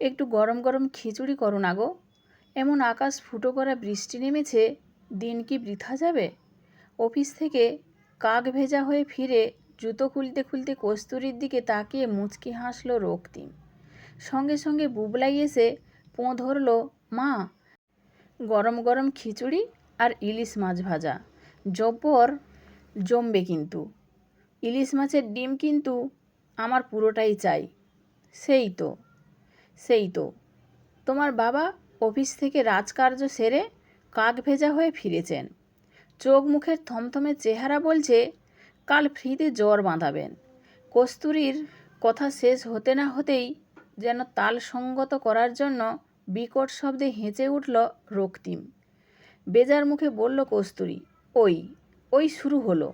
একটু গরম গরম খিচুড়ি করো না গো। এমন আকাশ ফুটো করা বৃষ্টি নেমেছে, দিন কি বৃথা যাবে? অফিস থেকে কাক ভেজা হয়ে ফিরে জুতো খুলতে খুলতে কস্তুরির দিকে তাকিয়ে মুচকি হাসলো রক্তিম। সঙ্গে সঙ্গে বুবলাই এসে পোঁ ধরলো, মা, গরম গরম খিচুড়ি আর ইলিশ মাছ ভাজা। জব্বর জমবে কিন্তু। ইলিশ মাছের ডিম কিন্তু আমার পুরোটাই চাই। সেই তো। সেই তো। তোমার বাবা অফিস থেকে রাজকার্য সেরে কাক ভেজা হয়ে ফিরেছেন। চোখ মুখের থমথমে চেহারা বলছে, কাল ফ্রিতে জ্বর বাঁধাবেন। কস্তুরীর কথা শেষ হতে না হতেই যেন তাল সঙ্গত করার জন্য বিকট শব্দে হেঁচে উঠল রক্তিম। বেজার মুখে বলল কস্তুরী, ওই ওই শুরু হলো।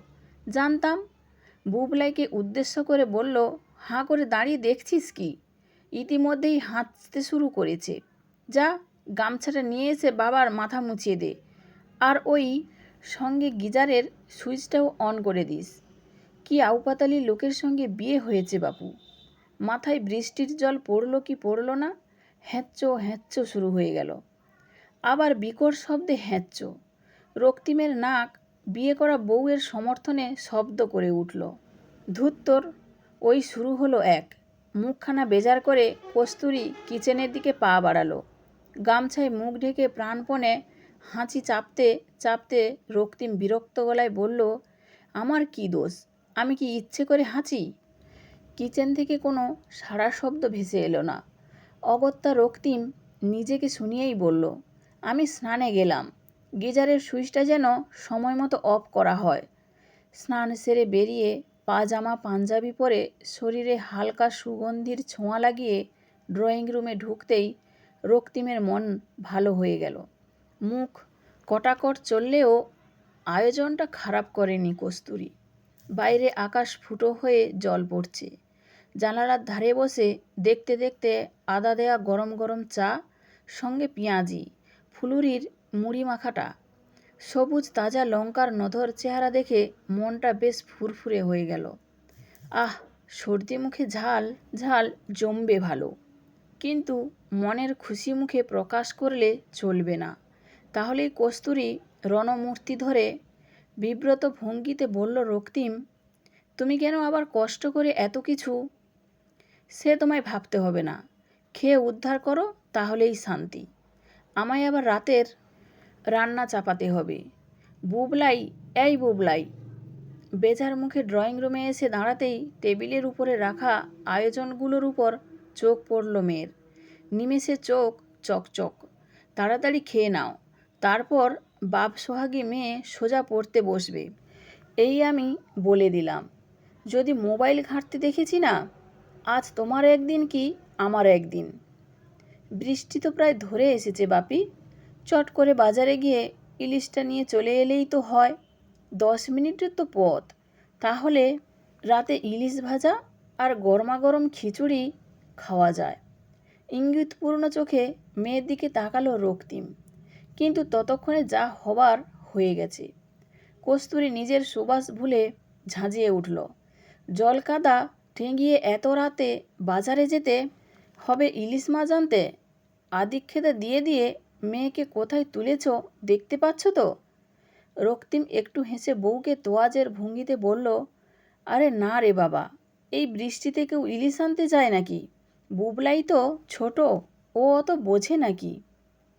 জানতাম? বুবলাইকে উদ্দেশ্য করে বলল, হাঁ করে দাঁড়িয়ে দেখছিস কি? ইতিমধ্যেই হাঁচতে শুরু করেছে। যা গামছাটা নিয়ে এসে বাবার মাথা মুছিয়ে দে। আর ওই সঙ্গে গিজারের সুইচটাও অন করে দিস। কি আউপাতালি লোকের সঙ্গে বিয়ে হয়েছে বাপু। মাথায় বৃষ্টির জল পড়ল কি পড়ল না? হ্যাঁচ্চ হ্যাঁচ্চ শুরু হয়ে গেল। আবার বিকট শব্দে হ্যাঁচ্চ। রক্তিমের নাক বিয়ে করা বউয়ের সমর্থনে শব্দ করে উঠল। ধুত্তর, ওই শুরু হলো এক। মুখখানা বেজার করে কস্তুরি কিচেনের দিকে পা বাড়ালো। গামছায় মুখ ঢেকে প্রাণপণে হাঁচি চাপতে চাপতে রক্তিম বিরক্ত গলায় বলল, আমার কি দোষ? আমি কি ইচ্ছে করে হাঁচি? কিচেন থেকে কোনো সাড়া শব্দ ভেসে এলো না। অগত্যা রক্তিম নিজেকে শুনিয়েই বলল, আমি স্নানে গেলাম। গিজারের সুইচটা যেন সময় মতো অফ করা হয়। স্নান সেরে বেরিয়ে পাজামা, পাঞ্জাবি পরে শরীরে হালকা সুগন্ধির ছোঁয়া লাগিয়ে ড্রয়িং রুমে ঢুকতেই রক্তিমের মন ভালো হয়ে গেল। মুখ কটাকট চললেও আয়োজনটা খারাপ করেনি কস্তুরি। বাইরে আকাশ ফুটো হয়ে জল পড়ছে। জানালার ধারে বসে দেখতে দেখতে আদা দেয়া গরম গরম চা, সঙ্গে পেঁয়াজি, ফুলুরির মুড়ি মাখাটা সবুজ তাজা লঙ্কার নধর চেহারা দেখে মনটা বেশ ফুরফুরে হয়ে গেল। আহ, সর্দি মুখে ঝাল ঝাল জমবে ভালো। কিন্তু মনের খুশি মুখে প্রকাশ করলে চলবে না। তাহলেই কস্তুরি রণমূর্তি ধরে বিব্রত ভঙ্গিতে বলল, রক্তিম, তুমি কেন আবার কষ্ট করে এত কিছু? সে তোমায় ভাবতে হবে না। খেয়ে উদ্ধার করো, তাহলেই শান্তি। আমায় আবার রাতের রান্না চাপাতে হবে। বুবলাই, এই বুবলাই। বেজার মুখে ড্রয়িং রুমে এসে দাঁড়াতেই টেবিলের উপরে রাখা আয়োজনগুলোর উপর চোখ পড়ল মেয়ের। নিমেষে চোখ চকচক। তাড়াতাড়ি খেয়ে নাও। তারপর বাপ সোহাগী মেয়ে সোজা পড়তে বসবে। এই আমি বলে দিলাম। যদি মোবাইল ঘাঁটতে দেখেছি না, আজ তোমার একদিন কি আমার একদিন? বৃষ্টি তো প্রায় ধরে এসেছে বাপি। চট করে বাজারে গিয়ে ইলিশটা নিয়ে চলে এলেই তো হয়। দশ মিনিটের তো পথ। তাহলে রাতে ইলিশ ভাজা আর গরমাগরম খিচুড়ি খাওয়া যায়। ইঙ্গিতপূর্ণ চোখে মেয়ের দিকে তাকালো রক্তিম। কিন্তু ততক্ষণে যা হবার হয়ে গেছে। কস্তুরি নিজের সুবাস ভুলে ঝাঁঝিয়ে উঠল। জল কাদা ঠেঙিয়ে এত রাতে বাজারে যেতে হবে ইলিশ মাছ আনতে? আদিক্ষেতা দিয়ে দিয়ে মেয়েকে কোথায় তুলেছ? দেখতে পাচ্ছ তো? রক্তিম একটু হেসে বউকে তোয়াজের ভঙ্গিতে বলল, আরে না রে বাবা, এই বৃষ্টিতে কেউ ইলিশ আনতে যায় নাকি? বুবলাই তো ছোট, ও অত বোঝে নাকি?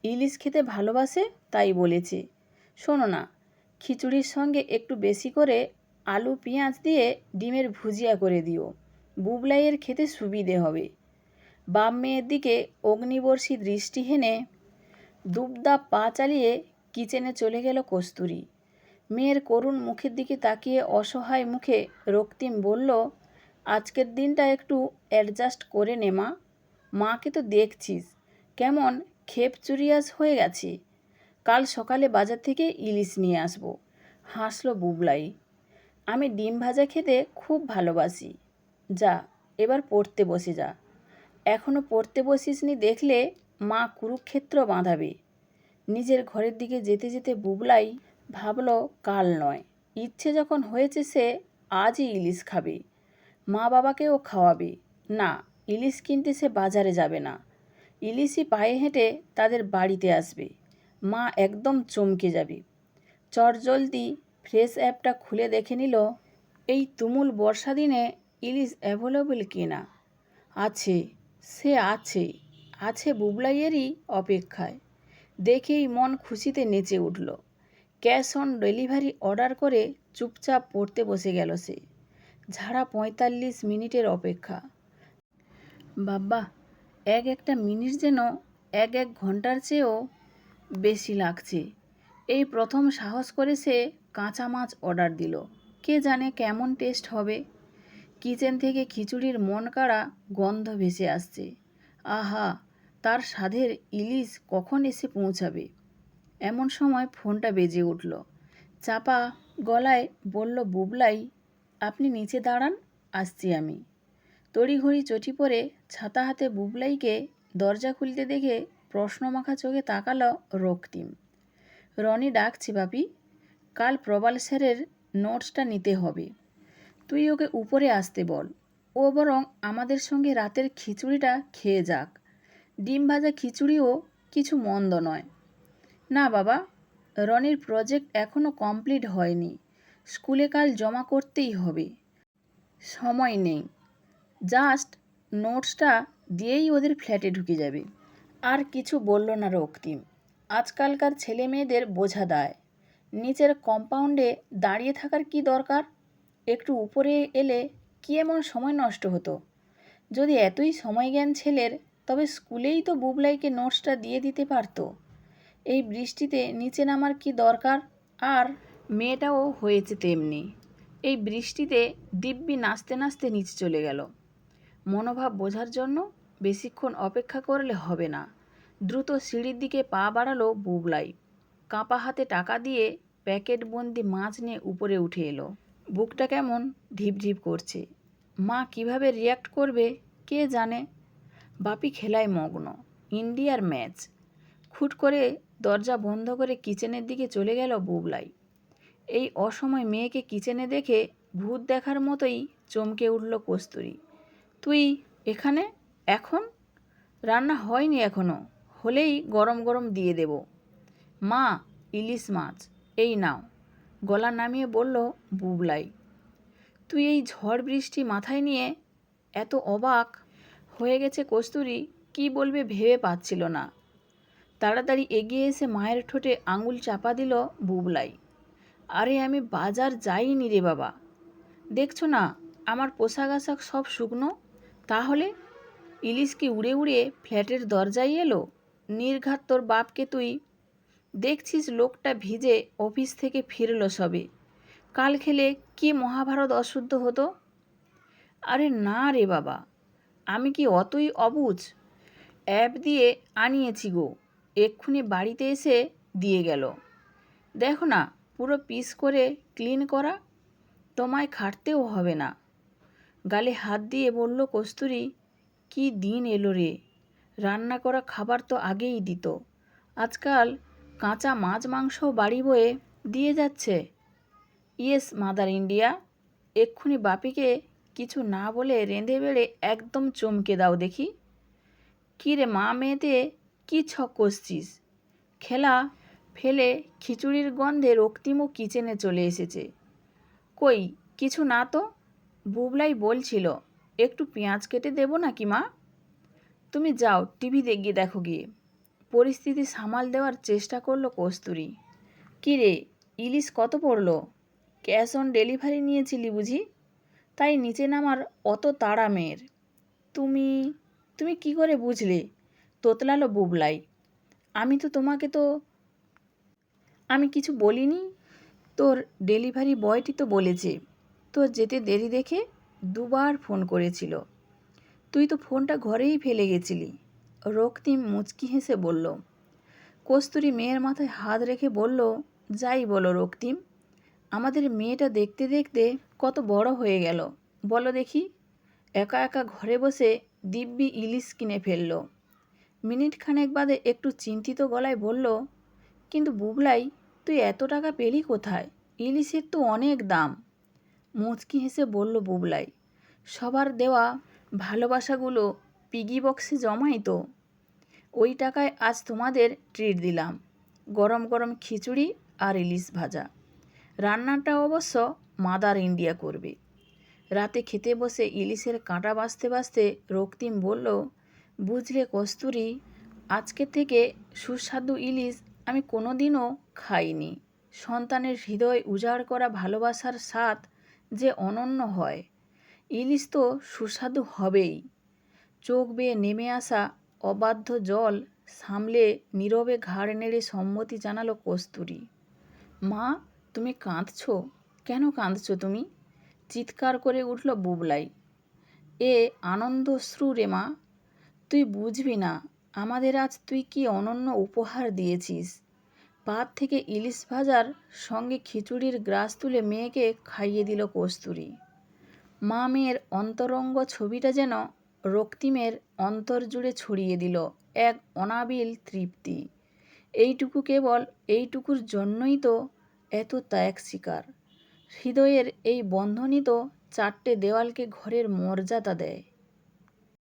ইলিশ খেতে ভালোবাসে, তাই বলেছে। শোনো না, খিচুড়ির সঙ্গে একটু বেশি করে আলু পেঁয়াজ দিয়ে ডিমের ভুজিয়া করে দিও। বুবলাইয়ের খেতে সুবিধে হবে। বাপ মেয়ের দিকে অগ্নিবর্ষী দৃষ্টি হেনে দুবদাপ পা চালিয়ে কিচেনে চলে গেল কস্তুরি। মেয়ের করুণ মুখের দিকে তাকিয়ে অসহায় মুখে রক্তিম বলল, আজকের দিনটা একটু অ্যাডজাস্ট করে নে মা। মাকে তো দেখছিস। কেমন খেপ চুরিয়াস হয়ে গেছে। কাল সকালে বাজার থেকে ইলিশ নিয়ে আসব। হাসলো বুবলাই। আমি ডিম ভাজা খেতে খুব ভালোবাসি। যা, এবার পড়তে বসে যা। এখনও পড়তে বসিসনি দেখলে মা কুরুক্ষেত্র বাঁধাবে। নিজের ঘরের দিকে যেতে যেতে বুবলাই ভাবল, কাল নয়। ইচ্ছে যখন হয়েছে সে আজই ইলিশ খাবে। মা বাবাকেও খাওয়াবে। না, ইলিশ কিনতে সে বাজারে যাবে না। ইলিশই পায়ে হেঁটে তাদের বাড়িতে আসবে। মা একদম চমকে যাবে। চটজলদি ফ্রেশ অ্যাপটা খুলে দেখে নিল, এই তুমুল বর্ষা দিনে ইলিশ অ্যাভেলেবল কিনা? আছে, সে আছে। আছে বুবলাইয়েরই অপেক্ষায়। দেখেই মন খুশিতে নেচে উঠল। ক্যাশ অন ডেলিভারি অর্ডার করে চুপচাপ পড়তে বসে গেল সে। ঝাড়া পঁয়তাল্লিশ মিনিটের অপেক্ষা। বাবা এক একটা মিনিট যেন এক এক ঘণ্টার চেয়েও বেশি লাগছে। এই প্রথম সাহস করে সে কাঁচা মাছ অর্ডার দিল। কে জানে কেমন টেস্ট হবে। কিচেন থেকে খিচুড়ির মন কাড়া গন্ধ ভেসে আসছে। আহা তার স্বাদের ইলিশ কখন এসে পৌঁছাবে? এমন সময় ফোনটা বেজে উঠল। চাপা গলায় বলল, বুবলাই, আপনি নিচে দাঁড়ান, আসছি আমি। তড়িঘড়ি চটি পরে ছাতা হাতে বুবলাইকে দরজা খুলতে দেখে প্রশ্নমাখা চোখে তাকালো রক্তিম। রনি ডাকছি বাপি, কাল প্রবাল স্যারের নোটসটা নিতে হবে। তুই ওকে উপরে আসতে বল। ও বরং আমাদের সঙ্গে রাতের খিচুড়িটা খেয়ে যাক। ডিম ভাজা খিচুড়িও কিছু মন্দ নয়। না বাবা, রনির প্রজেক্ট এখনও কমপ্লিট হয়নি। স্কুলে কাল জমা করতেই হবে। সময় নেই। জাস্ট নোটসটা দিয়েই ওদের ফ্ল্যাটে ঢুকে যাবে। আর কিছু বলল না রক্তিম আজকালকার ছেলে মেয়েদের বোঝা দেয়। নিচের কম্পাউন্ডে দাঁড়িয়ে থাকার কি দরকার? একটু উপরে এলে কি এমন সময় নষ্ট হতো? যদি এতই সময় জ্ঞান ছেলের তবে স্কুলেই তো বুবলাইকে নোটসটা দিয়ে দিতে পারতো। এই বৃষ্টিতে নিচে নামার কি দরকার? আর মেয়েটাও হয়েছে তেমনি। এই বৃষ্টিতে দিব্যি নাচতে নাচতে নিচে চলে গেল। মনোভাব বোঝার জন্য বেশিক্ষণ অপেক্ষা করলে হবে না। দ্রুত সিঁড়ির দিকে পা বাড়ালো বুবলাই। কাঁপা হাতে টাকা দিয়ে প্যাকেটবন্দি মাছ নিয়ে উপরে উঠে এলো। বুকটা কেমন ঢিপ ঢিপ করছে। মা কীভাবে রিয়াক্ট করবে কে জানে? বাপি খেলায় মগ্ন। ইন্ডিয়ার ম্যাচ। খুট করে দরজা বন্ধ করে কিচেনের দিকে চলে গেল বুবলাই। এই অসময় মেয়েকে কিচেনে দেখে ভূত দেখার মতোই চমকে উঠল কস্তুরি। তুই এখানে? এখন? রান্না হয়নি এখনও হলেই গরম গরম দিয়ে দেব। মা, ইলিশ মাছ। এই নাও। গলা নামিয়ে বলল বুবলাই। তুই এই ঝড় বৃষ্টি মাথায় নিয়ে এত অবাক হয়ে গেছে কস্তুরি, কি বলবে ভেবে পাচ্ছিল না। তাড়াতাড়ি এগিয়ে এসে মায়ের ঠোঁটে আঙুল চাপা দিল বুবলাই। আরে আমি বাজার যাইনি রে বাবা। দেখছ না, আমার পোশাক আশাক সব শুকনো? তাহলে? ইলিশ কি উড়ে উড়ে ফ্ল্যাটের দরজায় এলো? নির্ঘাত তোর বাপকে তুই? দেখছিস লোকটা ভিজে অফিস থেকে ফিরল সবে। কাল খেলে কি মহাভারত অশুদ্ধ হতো? আরে না রে বাবা আমি কি অতই অবুঝ? অ্যাপ দিয়ে আনিয়েছি গো। এক্ষুনি বাড়িতে এসে দিয়ে গেল। দেখো না, পুরো পিস করে ক্লিন করা তোমায় খাটতেও হবে না। গালে হাত দিয়ে বলল কস্তুরি, কি দিন এলো রে। রান্না করা খাবার তো আগেই দিত। আজকাল কাঁচা মাছ মাংস বাড়ি বয়ে দিয়ে যাচ্ছে। ইয়েস মাদার ইন্ডিয়া, এক্ষুনি বাপিকে কিছু না বলে রেঁধে বেড়ে একদম চমকে দাও দেখি। কী রে মা মেয়েতে, কী ছক কষছিস খেলা ফেলে খিচুড়ির গন্ধে রক্তিমও কিচেনে চলে এসেছে। কই, কিছু না তো? বুবলাই বলছিল, একটু পেঁয়াজ কেটে দেবো নাকি মা? তুমি যাও, টিভি গিয়ে দেখো গিয়ে। পরিস্থিতি সামাল দেওয়ার চেষ্টা করল কস্তুরি। কী রে, ইলিশ কত পড়ল? ক্যাশ অন ডেলিভারি নিয়েছিলি বুঝি? তাই নিচে নামার অত তাড়া মেয়ের। তুমি তুমি কি করে বুঝলে? তোতলালো বুবলাই। আমি তো তোমাকে তো, আমি কিছু বলিনি? তোর ডেলিভারি বয়টি তো বলেছে। তোর যেতে দেরি দেখে দুবার ফোন করেছিল। তুই তো ফোনটা ঘরেই ফেলে গেছিলি। রক্তিম মুচকি হেসে বলল, কস্তুরি মেয়ের মাথায় হাত রেখে বলল, যাই বলো রক্তিম, আমাদের মেয়েটা দেখতে দেখতে কত বড় হয়ে গেল। বলো দেখি। একা একা ঘরে বসে দিব্যি ইলিশ কিনে ফেলল। মিনিট খানেক বাদে একটু চিন্তিত গলায় বলল, কিন্তু বুবলাই, তুই এত টাকা পেলি কোথায়? ইলিশের তো অনেক দাম। মুচকি হেসে বলল বুবলাই, সবার দেওয়া ভালোবাসাগুলো পিগি বক্সে জমাই তো। ওই টাকায় আজ তোমাদের ট্রিট দিলাম। গরম গরম খিচুড়ি আর ইলিশ ভাজা। রান্নাটা অবশ্য মাদার ইন্ডিয়া করবে। রাতে খেতে বসে ইলিশের কাঁটা বাছতে বাছতে রক্তিম বলল, বুঝলে কস্তুরি, আজকে থেকে সুস্বাদু ইলিশ আমি কোনো দিনও খাইনি। সন্তানের হৃদয় উজাড় করা ভালোবাসার স্বাদ যে অনন্য হয়। ইলিশ তো সুস্বাদু হবেই চোখ বেয়ে নেমে আসা অবাধ্য জল সামলে নীরবে ঘাড় নেড়ে সম্মতি জানালো কস্তুরি, মা, তুমি কাঁদছো? কেন কাঁদছো তুমি? চিৎকার করে উঠল বুবলাই। এ আনন্দশ্রু রে মা, তুই বুঝবি না, আমাদের আজ তুই কি অনন্য উপহার দিয়েছিস। পাত থেকে ইলিশ ভাজার সঙ্গে খিচুড়ির গ্রাস তুলে মেয়েকে খাইয়ে দিল কস্তুরি। মা মেয়ের অন্তরঙ্গ ছবিটা যেন রক্তিমের অন্তর জুড়ে ছড়িয়ে দিল এক অনাবিল তৃপ্তি। এইটুকু কেবল এইটুকুর জন্যই তো এত ত্যাগ শিকার হৃদয়ের এই বন্ধনই তো চারটে দেওয়ালকে ঘরের মর্যাদা দেয়।